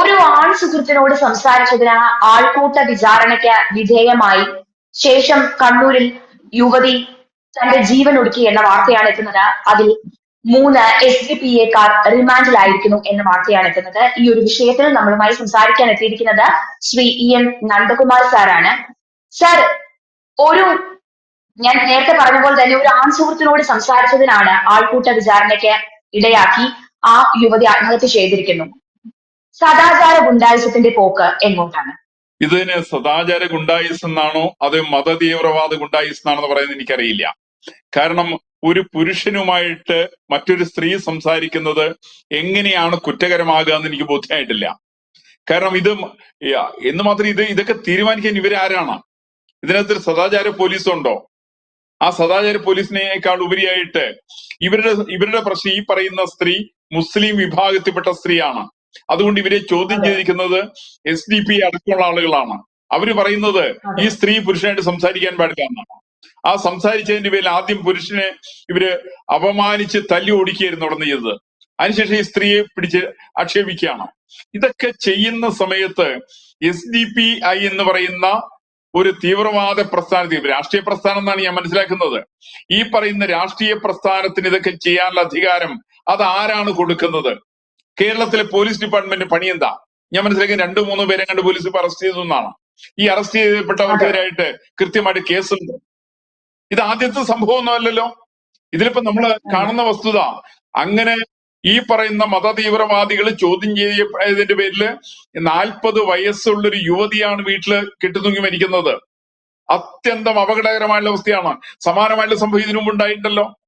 ഒരു ആൺ സുഹൃത്തിനോട് സംസാരിച്ചതിന് ആൾക്കൂട്ട വിചാരണയ്ക്ക് വിധേയമായി. ശേഷം കണ്ണൂരിൽ യുവതി തന്റെ ജീവൻ ഒടുക്കി എന്ന വാർത്തയാണ് എത്തുന്നത്. അതിൽ മൂന്ന് എസ് ഡി പി എക്കാർ റിമാൻഡിലായിരിക്കുന്നു എന്ന വാർത്തയാണ് എത്തുന്നത്. ഈ ഒരു വിഷയത്തിൽ നമ്മളുമായി സംസാരിക്കാൻ എത്തിയിരിക്കുന്നത് ശ്രീ ഇ എൻ നന്ദകുമാർ സാറാണ്. സർ ഒരു ഞാൻ നേരത്തെ പറഞ്ഞ പോലെ തന്നെ ഒരു ആൺ സുഹൃത്തിനോട് സംസാരിച്ചതിനാണ് ആൾക്കൂട്ട വിചാരണയ്ക്ക് ഇടയാക്കി ആ യുവതി ആത്മഹത്യ ചെയ്തിരിക്കുന്നു. സദാചാര ഗുണ്ടായുസത്തിന്റെ പോക്ക് എങ്ങോട്ടാണ്? ഇതിന് സദാചാര ഗുണ്ടായുസ് എന്നാണോ അത് മതതീവ്രവാദ ഗുണ്ടായുസ് എന്നാണെന്ന് പറയുന്നത് എനിക്കറിയില്ല. കാരണം ഒരു പുരുഷനുമായിട്ട് മറ്റൊരു സ്ത്രീ സംസാരിക്കുന്നത് എങ്ങനെയാണ് കുറ്റകരമാകുക എന്ന് എനിക്ക് ബോധ്യമായിട്ടില്ല. കാരണം ഇത് എന്ന് മാത്രം ഇത് ഇതൊക്കെ തീരുമാനിക്കാൻ ഇവരാരാണ്? ഇതിനകത്ത് സദാചാര പോലീസ് ഉണ്ടോ ആ സദാചാര പോലീസിനേക്കാൾ ഉപരിയായിട്ട് ഇവരുടെ ഇവരുടെ പ്രശ്നം ഈ പറയുന്ന സ്ത്രീ മുസ്ലിം വിഭാഗത്തിൽപ്പെട്ട സ്ത്രീയാണ്. അതുകൊണ്ട് ഇവരെ ചോദ്യം ചെയ്തിരിക്കുന്നത് എസ് ഡി പി അടക്കമുള്ള ആളുകളാണ്. അവർ പറയുന്നത് ഈ സ്ത്രീ പുരുഷനായിട്ട് സംസാരിക്കാൻ പാടില്ല എന്നാണ്. ആ സംസാരിച്ചതിന്റെ പേരിൽ ആദ്യം പുരുഷനെ ഇവർ അപമാനിച്ച് തല്ലി ഓടിക്കുകയായിരുന്നു തുടർന്ന് ചെയ്തത്. അതിനുശേഷം ഈ സ്ത്രീയെ പിടിച്ച് ആക്ഷേപിക്കുകയാണ്. ഇതൊക്കെ ചെയ്യുന്ന സമയത്ത് എസ് ഡി പി ഐ എന്ന് പറയുന്ന ഒരു തീവ്രവാദ പ്രസ്ഥാനത്തിൽ രാഷ്ട്രീയ പ്രസ്ഥാനം എന്നാണ് ഞാൻ മനസ്സിലാക്കുന്നത്. ഈ പറയുന്ന രാഷ്ട്രീയ പ്രസ്ഥാനത്തിന് ഇതൊക്കെ ചെയ്യാനുള്ള അധികാരം അത് ആരാണ് കൊടുക്കുന്നത്? കേരളത്തിലെ പോലീസ് ഡിപ്പാർട്ട്മെന്റ് പണി എന്താ? ഞാൻ മനസ്സിലാക്കി രണ്ടു മൂന്നോ പേരെ കണ്ട് പോലീസ് ഇപ്പൊ അറസ്റ്റ് ചെയ്തു എന്നാണ്. ഈ അറസ്റ്റ് ചെയ്യപ്പെട്ടവർക്കെതിരായിട്ട് കൃത്യമായിട്ട് കേസുണ്ട്. ഇത് ആദ്യത്തെ സംഭവമൊന്നുമല്ലല്ലോ ഇതിലിപ്പോ നമ്മൾ കാണുന്ന വസ്തുത അങ്ങനെ ഈ പറയുന്ന മത തീവ്രവാദികൾ ചോദ്യം ചെയ്യതിന്റെ പേരിൽ നാൽപ്പത് വയസ്സുള്ള ഒരു യുവതിയാണ് വീട്ടിൽ കെട്ടുതൂങ്ങി മരിക്കുന്നത്. അത്യന്തം അപകടകരമായുള്ള അവസ്ഥയാണ്. സമാനമായിട്ടുള്ള സംഭവം ഇതിനു മുമ്പ് ഉണ്ടായിട്ടുണ്ടല്ലോ.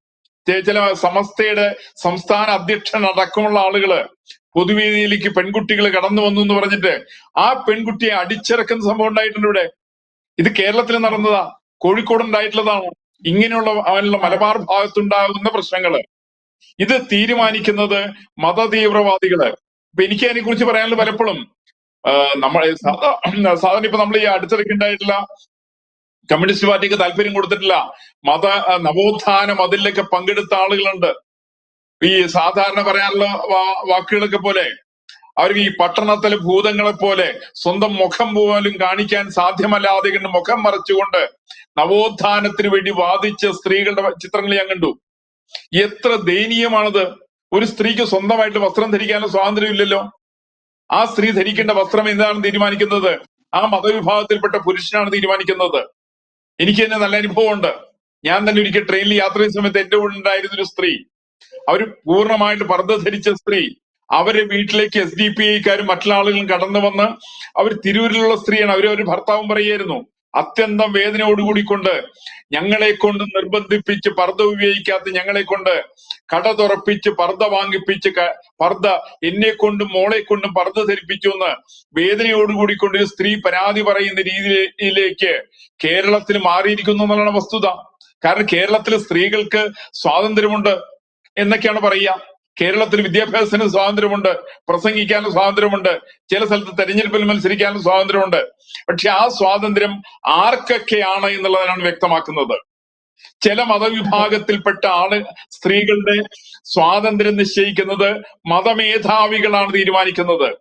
ചില സമസ്തയുടെ സംസ്ഥാന അധ്യക്ഷൻ അടക്കമുള്ള ആളുകൾ പൊതുവേദിയിലേക്ക് പെൺകുട്ടികൾ കടന്നു വന്നു എന്ന് പറഞ്ഞിട്ട് ആ പെൺകുട്ടിയെ അടിച്ചിറക്കുന്ന സംഭവം ഉണ്ടായിട്ടുണ്ട് ഇവിടെ. ഇത് കേരളത്തിൽ നടന്നതാ. കോഴിക്കോട് ഉണ്ടായിട്ടുള്ളതാണ്. ഇങ്ങനെയുള്ള അവനുള്ള മലബാർ ഭാഗത്തുണ്ടാകുന്ന പ്രശ്നങ്ങൾ. ഇത് തീരുമാനിക്കുന്നത് മത തീവ്രവാദികൾ ഇപ്പൊ എനിക്ക് അതിനെ കുറിച്ച് പറയാനുള്ള പലപ്പോഴും നമ്മൾ സാധാരണ ഇപ്പൊ നമ്മൾ ഈ അടുത്തിടയ്ക്ക് ഉണ്ടായിട്ടുള്ള കമ്മ്യൂണിസ്റ്റ് പാർട്ടിക്ക് താല്പര്യം കൊടുത്തിട്ടില്ല. മത നവോത്ഥാനം മതിലൊക്കെ പങ്കെടുത്ത ആളുകളുണ്ട്. ഈ സാധാരണ പറയാനുള്ള വാക്കുകളൊക്കെ പോലെ അവർക്ക് ഈ പട്ടണത്തിലെ ഭൂതങ്ങളെ പോലെ സ്വന്തം മുഖം പോലും കാണിക്കാൻ സാധ്യമല്ലാതെ കണ്ട് മുഖം മറച്ചുകൊണ്ട് നവോത്ഥാനത്തിന് വേണ്ടി വാദിച്ച സ്ത്രീകളുടെ ചിത്രങ്ങൾ ഞാൻ കണ്ടു. എത്ര ദയനീയമാണത്. ഒരു സ്ത്രീക്ക് സ്വന്തമായിട്ട് വസ്ത്രം ധരിക്കാനുള്ള സ്വാതന്ത്ര്യമില്ലല്ലോ ആ സ്ത്രീ ധരിക്കേണ്ട വസ്ത്രം എന്താണ് തീരുമാനിക്കുന്നത്? ആ മതവിഭാഗത്തിൽപ്പെട്ട പുരുഷനാണ് തീരുമാനിക്കുന്നത്. എനിക്ക് തന്നെ നല്ല അനുഭവമുണ്ട്. ഞാൻ തന്നെ ഒരിക്കൽ ട്രെയിനിൽ യാത്ര ചെയ്യുന്ന സമയത്ത് എന്റെ കൂടെ ഉണ്ടായിരുന്ന ഒരു സ്ത്രീ. അവർ പൂർണമായിട്ട് പർദ്ദ ധരിച്ച സ്ത്രീ. അവർ വീട്ടിലേക്ക് എസ് ഡി പി ഐക്കാരും മറ്റുള്ള ആളുകളും കടന്നു വന്ന് അവർ തിരൂരിലുള്ള സ്ത്രീയാണ്. അവർ ഒരു ഭർത്താവും പറയായിരുന്നു അത്യന്തം വേദനയോടുകൂടിക്കൊണ്ട് ഞങ്ങളെ കൊണ്ട് നിർബന്ധിപ്പിച്ച് പർദ്ദ ഉപയോഗിക്കാത്ത ഞങ്ങളെ കൊണ്ട് കട തുറപ്പിച്ച് പർദ്ദ വാങ്ങിപ്പിച്ച് പർദ്ദ എന്നെ കൊണ്ടും മോളെ കൊണ്ടും പർദ്ദ ധരിപ്പിച്ചു എന്ന് വേദനയോടുകൂടിക്കൊണ്ട് ഒരു സ്ത്രീ പരാതി പറയുന്ന രീതിയിലേക്ക് കേരളത്തിൽ മാറിയിരിക്കുന്നു എന്നുള്ളതാണ് വസ്തുത. കാരണം കേരളത്തിലെ സ്ത്രീകൾക്ക് സ്വാതന്ത്ര്യമുണ്ട് എന്നൊക്കെയാണ് പറയുക. കേരളത്തിൽ വിദ്യാഭ്യാസത്തിന് സ്വാതന്ത്ര്യമുണ്ട് പ്രസംഗിക്കാനും സ്വാതന്ത്ര്യമുണ്ട് ചില സ്ഥലത്ത് തെരഞ്ഞെടുപ്പിൽ മത്സരിക്കാനും സ്വാതന്ത്ര്യമുണ്ട്. പക്ഷെ ആ സ്വാതന്ത്ര്യം ആർക്കൊക്കെയാണ് എന്നുള്ളതാണ് വ്യക്തമാക്കുന്നത്. ചില മതവിഭാഗത്തിൽപ്പെട്ട ആൾ സ്ത്രീകളുടെ സ്വാതന്ത്ര്യം നിശ്ചയിക്കുന്നത് മതമേധാവികളാണ് തീരുമാനിക്കുന്നത്.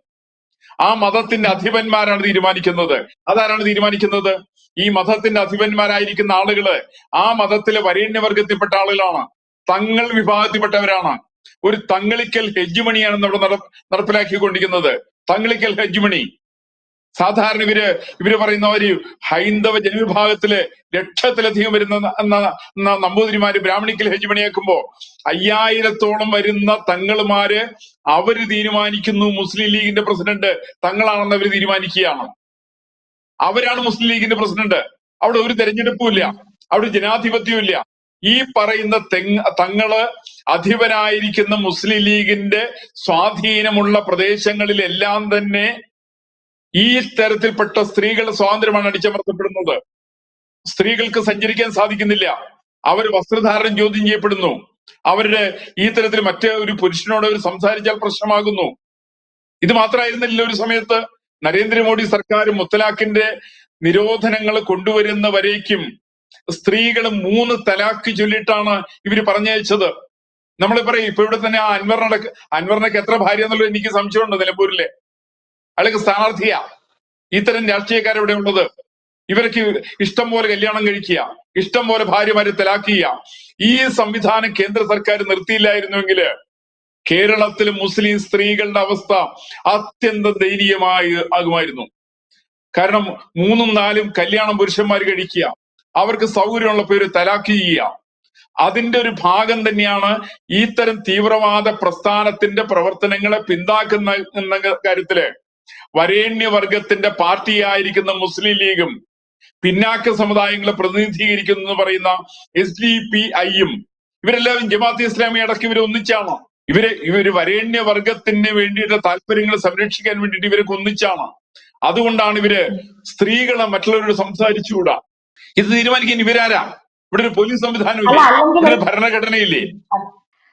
ആ മതത്തിന്റെ അധിപന്മാരാണ് തീരുമാനിക്കുന്നത്. അതാരാണ് തീരുമാനിക്കുന്നത്? ഈ മതത്തിന്റെ അധിപന്മാരായിരിക്കുന്ന ആളുകൾ ആ മതത്തിലെ വരേണ്യവർഗത്തിൽപ്പെട്ട ആളുകളാണ്. തങ്ങൾ വിഭാഗത്തിൽപ്പെട്ടവരാണ്. ഒരു തങ്ങളിക്കൽ ഹെജ്ജുമണിയാണ് നമ്മുടെ നട നടപ്പിലാക്കിക്കൊണ്ടിരിക്കുന്നത്. തങ്ങളിക്കൽ ഹെജ്ജുമണി. സാധാരണ ഇവർ ഇവർ പറയുന്ന ഒരു ഹൈന്ദവ ജനവിഭാഗത്തിൽ ലക്ഷത്തിലധികം വരുന്ന നമ്പൂതിരിമാര് ബ്രാഹ്മണിക്കൽ ഹെജ്മണിയാക്കുമ്പോ അയ്യായിരത്തോളം വരുന്ന തങ്ങളുമാര് അവർ തീരുമാനിക്കുന്നു. മുസ്ലിം ലീഗിന്റെ പ്രസിഡന്റ് തങ്ങളാണെന്ന് അവർ തീരുമാനിക്കുകയാണ്. അവരാണ് മുസ്ലിം ലീഗിന്റെ പ്രസിഡന്റ്. അവിടെ ഒരു തെരഞ്ഞെടുപ്പും ഇല്ല. അവിടെ ജനാധിപത്യവും ഇല്ല. ഈ പറയുന്ന തെങ് തങ്ങൾ അധിപനായിരിക്കുന്ന മുസ്ലിം ലീഗിന്റെ സ്വാധീനമുള്ള പ്രദേശങ്ങളിലെല്ലാം തന്നെ ഈ തരത്തിൽപ്പെട്ട സ്ത്രീകൾ സ്വാതന്ത്ര്യമാണ് അടിച്ചമർത്തപ്പെടുന്നത്. സ്ത്രീകൾക്ക് സഞ്ചരിക്കാൻ സാധിക്കുന്നില്ല. അവർ വസ്ത്രധാരണം ചോദ്യം ചെയ്യപ്പെടുന്നു. അവരുടെ ഈ തരത്തിൽ മറ്റേ ഒരു പുരുഷനോട് അവർ സംസാരിച്ചാൽ പ്രശ്നമാകുന്നു. ഇത് മാത്രമായിരുന്നില്ല ഒരു സമയത്ത്. നരേന്ദ്രമോദി സർക്കാർ മുത്തലാഖിന്റെ നിരോധനങ്ങൾ കൊണ്ടുവരുന്ന വരേക്കും സ്ത്രീകൾ മൂന്ന് തലാക്ക് ചൊല്ലിയിട്ടാണ് ഇവർ പറഞ്ഞയച്ചത്. നമ്മൾ പറയും ഇപ്പൊ ഇവിടെ തന്നെ ആ അൻവറിനെ അൻവറിനൊക്കെ എത്ര ഭാര്യ എന്നുള്ളത് എനിക്ക് സംശയമുണ്ട് നിലമ്പൂരിലെ. അയാൾക്ക് സ്ഥാനാർത്ഥിയാ. ഇത്തരം രാഷ്ട്രീയക്കാർ ഇവിടെ ഉള്ളത്. ഇവർക്ക് ഇഷ്ടം പോലെ കല്യാണം കഴിക്കുക ഇഷ്ടം പോലെ ഭാര്യമാരെ തലാക്കുക ഈ സംവിധാനം കേന്ദ്ര സർക്കാർ നിർത്തിയില്ലായിരുന്നുവെങ്കിൽ കേരളത്തിൽ മുസ്ലിം സ്ത്രീകളുടെ അവസ്ഥ അത്യന്തം ദയനീയമായി ആകുമായിരുന്നു. കാരണം മൂന്നും നാലും കല്യാണം പുരുഷന്മാർ കഴിക്കുക അവർക്ക് സൗകര്യമുള്ള പേര് തലാഖ് ചെയ്യുക അതിന്റെ ഒരു ഭാഗം തന്നെയാണ് ഇത്തരം തീവ്രവാദ പ്രസ്ഥാനത്തിന്റെ പ്രവർത്തനങ്ങളെ പിന്താക്കുന്ന എന്ന കാര്യത്തിൽ. വരേണ്യവർഗത്തിന്റെ പാർട്ടിയായിരിക്കുന്ന മുസ്ലിം ലീഗും പിന്നാക്ക സമുദായങ്ങളെ പ്രതിനിധീകരിക്കുന്നു എന്ന് പറയുന്ന എസ് ഡി പി ഐയും ഇവരെല്ലാവരും ജമാഅത്ത് ഇസ്ലാമി അടക്കം ഇവരെ ഒന്നിച്ചാണ്. ഇവർ ഇവർ വരേണ്യ വർഗത്തിന് വേണ്ടിയിട്ട് താല്പര്യങ്ങൾ സംരക്ഷിക്കാൻ വേണ്ടിയിട്ട് ഇവരൊക്കെ ഒന്നിച്ചാണ്. അതുകൊണ്ടാണ് ഇവർ സ്ത്രീകളെ മറ്റുള്ളവരോട് സംസാരിച്ചുകൂടാ. ഇത് തീരുമാനിക്കാൻ ഇവരാരാ? ഇവിടെ ഒരു പോലീസ് സംവിധാനം അല്ല ഇല്ലേ ഇവിടെ ഭരണഘടനയില്ലേ?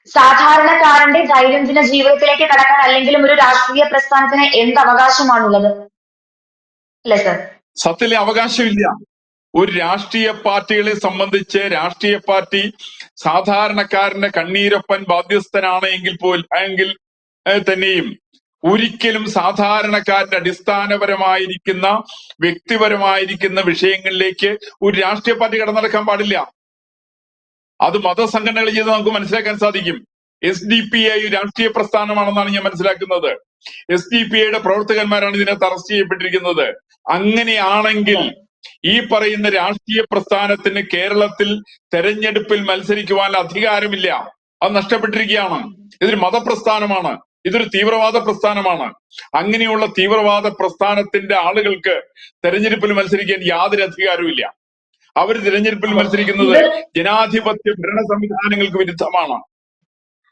സാധാരണക്കാരന്റെ ദൈനംദിന ജീവിതത്തിലേക്ക് കടക്കാൻ അല്ലെങ്കിലും ഒരു രാഷ്ട്രീയ പ്രസ്ഥാനത്തിന് എന്ത് അവകാശമാണുള്ളത്? അല്ലേ സർ സത്യത്തിലെ അവകാശമില്ല. ഒരു രാഷ്ട്രീയ പാർട്ടികളെ സംബന്ധിച്ച് രാഷ്ട്രീയ പാർട്ടി സാധാരണക്കാരന്റെ കണ്ണീരൊപ്പൻ ബാധ്യസ്ഥനാണ് എങ്കിൽ പോൽ എങ്കിൽ ഏഹ്, തന്നെയും ഒരിക്കലും സാധാരണക്കാരന്റെ അടിസ്ഥാനപരമായിരിക്കുന്ന വ്യക്തിപരമായിരിക്കുന്ന വിഷയങ്ങളിലേക്ക് ഒരു രാഷ്ട്രീയ പാർട്ടി കടന്നടക്കാൻ പാടില്ല. അത് മതസംഘടനകൾ ചെയ്ത് നമുക്ക് മനസ്സിലാക്കാൻ സാധിക്കും. എസ് ഡി പി ഐ രാഷ്ട്രീയ പ്രസ്ഥാനമാണെന്നാണ് ഞാൻ മനസ്സിലാക്കുന്നത്. എസ് ഡി പി ഐയുടെ പ്രവർത്തകന്മാരാണ് ഇതിനകത്ത് അറസ്റ്റ് ചെയ്യപ്പെട്ടിരിക്കുന്നത്. അങ്ങനെയാണെങ്കിൽ ഈ പറയുന്ന രാഷ്ട്രീയ പ്രസ്ഥാനത്തിന് കേരളത്തിൽ തെരഞ്ഞെടുപ്പിൽ മത്സരിക്കുവാൻ അധികാരമില്ല. അത് നഷ്ടപ്പെട്ടിരിക്കുകയാണ്. ഇതൊരു മതപ്രസ്ഥാനമാണ്. ഇതൊരു തീവ്രവാദ പ്രസ്ഥാനമാണ്. അങ്ങനെയുള്ള തീവ്രവാദ പ്രസ്ഥാനത്തിന്റെ ആളുകൾക്ക് തെരഞ്ഞെടുപ്പിൽ മത്സരിക്കാൻ യാതൊരു അധികാരവും ഇല്ല. അവർ തിരഞ്ഞെടുപ്പിൽ മത്സരിക്കുന്നത് ജനാധിപത്യ ഭരണ സംവിധാനങ്ങൾക്ക് വിരുദ്ധമാണ്.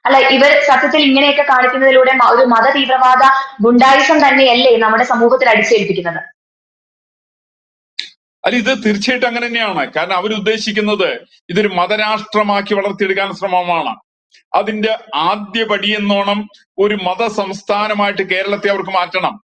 അല്ല ഇവർ സത്യത്തിൽ ഇങ്ങനെയൊക്കെ കാണിക്കുന്നതിലൂടെ ഒരു മത തീവ്രവാദ ഗുണ്ടായുസം തന്നെയല്ലേ നമ്മുടെ സമൂഹത്തിൽ അടിച്ചേൽപ്പിക്കുന്നത്. അല്ല ഇത് തീർച്ചയായിട്ടും അങ്ങനെ തന്നെയാണ്. കാരണം അവരുദ്ദേശിക്കുന്നത് ഇതൊരു മതരാഷ്ട്രമാക്കി വളർത്തിയെടുക്കാൻ ശ്രമമാണ്. അതിന്റെ ആദ്യ പടി എന്നോണം ഒരു മത സംസ്ഥാനമായിട്ട് കേരളത്തെ അവർക്ക് മാറ്റണം.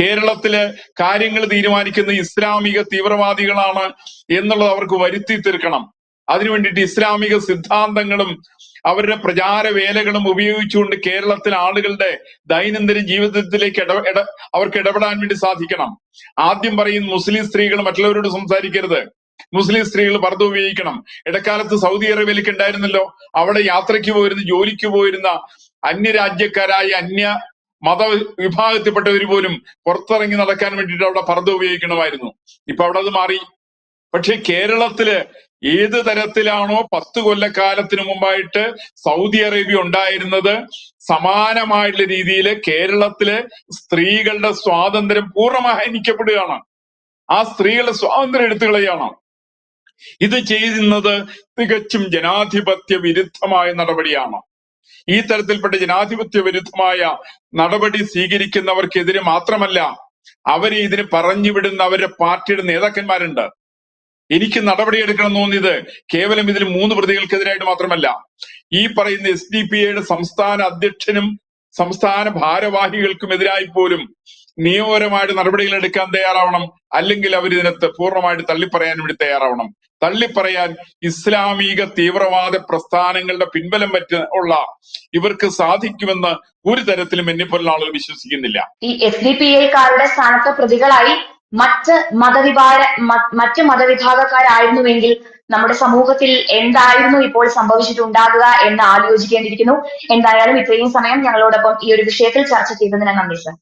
കേരളത്തിൽ കാര്യങ്ങൾ തീരുമാനിക്കുന്ന ഇസ്ലാമിക തീവ്രവാദികളാണ് എന്നുള്ളത് അവർക്ക് വരുത്തി തീർക്കണം. അതിനു വേണ്ടിയിട്ട് ഇസ്ലാമിക സിദ്ധാന്തങ്ങളും അവരുടെ പ്രചാര വേലകളും ഉപയോഗിച്ചുകൊണ്ട് കേരളത്തിലെ ആളുകളുടെ ദൈനംദിന ജീവിതത്തിലേക്ക് ഇട ഇട അവർക്ക് ഇടപെടാൻ വേണ്ടി സാധിക്കണം. ആദ്യം പറയും മുസ്ലിം സ്ത്രീകൾ മറ്റുള്ളവരോട് സംസാരിക്കരുത്. മുസ്ലിം സ്ത്രീകൾ പർദ്ദ ഉപയോഗിക്കണം. ഇടക്കാലത്ത് സൗദി അറേബ്യയിലേക്ക് ഉണ്ടായിരുന്നല്ലോ. അവിടെ യാത്രയ്ക്ക് പോയിരുന്ന ജോലിക്ക് പോയിരുന്ന അന്യരാജ്യക്കാരായ അന്യ മത വിഭാഗത്തിൽപ്പെട്ടവർ പോലും പുറത്തിറങ്ങി നടക്കാൻ വേണ്ടിയിട്ട് അവിടെ പർദ്ദ ഉപയോഗിക്കണമായിരുന്നു. ഇപ്പൊ അവിടെ അത് മാറി. പക്ഷെ കേരളത്തിൽ ഏത് തരത്തിലാണോ പത്ത് കൊല്ലക്കാലത്തിന് മുമ്പായിട്ട് സൗദി അറേബ്യ ഉണ്ടായിരുന്നത് സമാനമായിട്ടുള്ള രീതിയിൽ കേരളത്തിലെ സ്ത്രീകളുടെ സ്വാതന്ത്ര്യം പൂർണമായി ഹനിക്കപ്പെടുകയാണ് ആ സ്ത്രീകളുടെ സ്വാതന്ത്ര്യം എടുത്തു ഇത് ചെയ്യുന്നത് തികച്ചും ജനാധിപത്യ വിരുദ്ധമായ നടപടിയാണ്. ഈ തരത്തിൽപ്പെട്ട ജനാധിപത്യ വിരുദ്ധമായ നടപടി സ്വീകരിക്കുന്നവർക്കെതിരെ മാത്രമല്ല അവരെ ഇതിന് പറഞ്ഞുവിടുന്ന അവരുടെ പാർട്ടിയുടെ നേതാക്കന്മാരുണ്ട്. എനിക്ക് നടപടിയെടുക്കണം തോന്നിയത് കേവലം ഇതിൽ മൂന്ന് പ്രതികൾക്കെതിരായിട്ട് മാത്രമല്ല. ഈ പറയുന്ന എസ് ഡി പി ഐയുടെ സംസ്ഥാന അധ്യക്ഷനും സംസ്ഥാന ഭാരവാഹികൾക്കുമെതിരായി പോലും നിയമപരമായിട്ട് നടപടികൾ എടുക്കാൻ തയ്യാറാവണം അല്ലെങ്കിൽ അവർ ഇതിനകത്ത് പൂർണമായിട്ട് തള്ളിപ്പറയാൻ വേണ്ടി തയ്യാറാവണം. തള്ളിപ്പറയാൻ ഇസ്ലാമിക തീവ്രവാദ പ്രസ്ഥാനങ്ങളുടെ പിൻബലം പറ്റ ഉള്ള ഇവർക്ക് സാധിക്കുമെന്ന് ഒരു തരത്തിലും എന്നെ പോലുള്ള ആളുകൾ വിശ്വസിക്കുന്നില്ല. ഈ എസ് ഡി പി ഐക്കാരുടെ സ്ഥാനത്ത് പ്രതികളായി മറ്റ് മതവിഭാഗ മറ്റ് മതവിഭാഗക്കാരായിരുന്നുവെങ്കിൽ നമ്മുടെ സമൂഹത്തിൽ എന്തായിരുന്നു ഇപ്പോൾ സംഭവിച്ചിട്ടുണ്ടാകുക എന്ന് ആലോചിക്കേണ്ടിയിരിക്കുന്നു. എന്തായാലും ഇത്രയും സമയം ഞങ്ങളോടൊപ്പം ഈ ഒരു വിഷയത്തിൽ ചർച്ച ചെയ്തതിന് നന്ദി സർ.